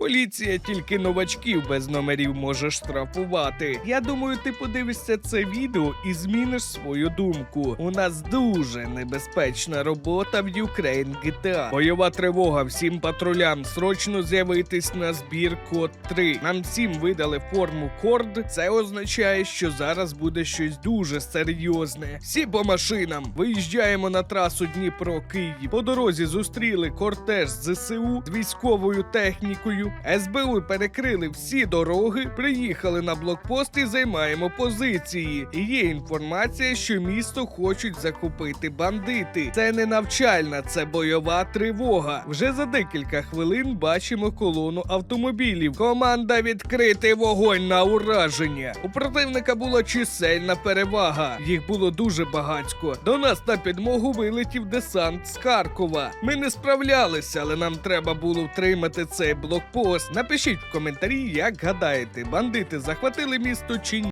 Поліція тільки новачків без номерів може штрафувати. Я думаю, ти подивишся це відео і зміниш свою думку. У нас дуже небезпечна робота в Ukraine GTA. Бойова тривога всім патрулям. Срочно з'явитись на збір код 3. Нам всім видали форму корд. Це означає, що зараз буде щось дуже серйозне. Всі по машинам. Виїжджаємо на трасу Дніпро-Київ. По дорозі зустріли кортеж ЗСУ з військовою технікою. СБУ перекрили всі дороги, приїхали на блокпост і займаємо позиції. Є інформація, що місто хочуть захопити бандити. Це не навчальна, це бойова тривога. Вже за декілька хвилин бачимо колону автомобілів. Команда відкрити вогонь на ураження. У противника була чисельна перевага. Їх було дуже багатько. До нас на підмогу вилетів десант з Харкова. Ми не справлялися, але нам треба було втримати цей блокпост. Напишіть в коментарі, як гадаєте, бандити захватили місто чи ні.